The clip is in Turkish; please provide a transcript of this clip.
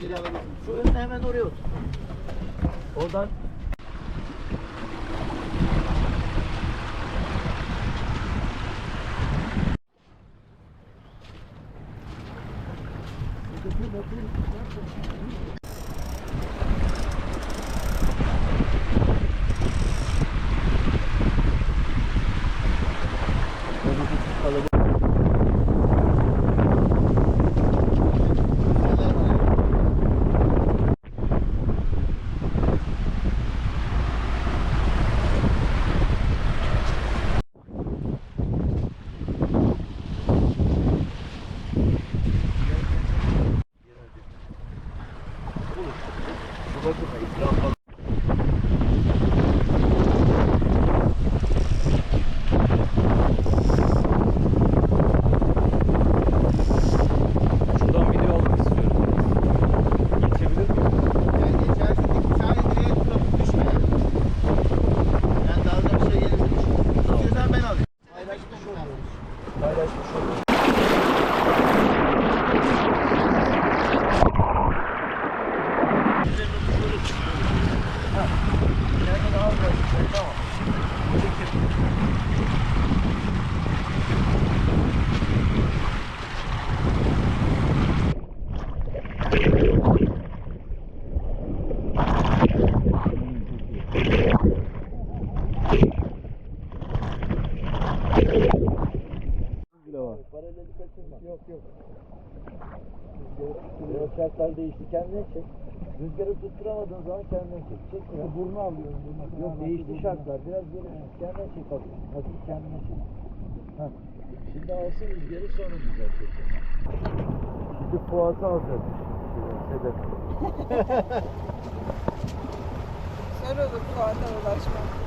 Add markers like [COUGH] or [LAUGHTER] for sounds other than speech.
geri alabilirsin. Şu önüne hemen oraya otur. Oradan İleride daha biraz tamam. Çekil. Paraleli kaçırma. Yok yok. Şartlar değişti. Kendine çek. Rüzgarı tutturamadığın zaman kendine çek. Çek ya. Burnu alıyorum. Burnu. Yok değişti şartlar. Biraz geri kendine çek hafif. Hafif kendine çek. Heh. Şimdi alsın rüzgarı sonra düzeltecek. Şimdi puası alacak. [LAUGHS] Sedef. Zor olur Fuat'a ulaşmak.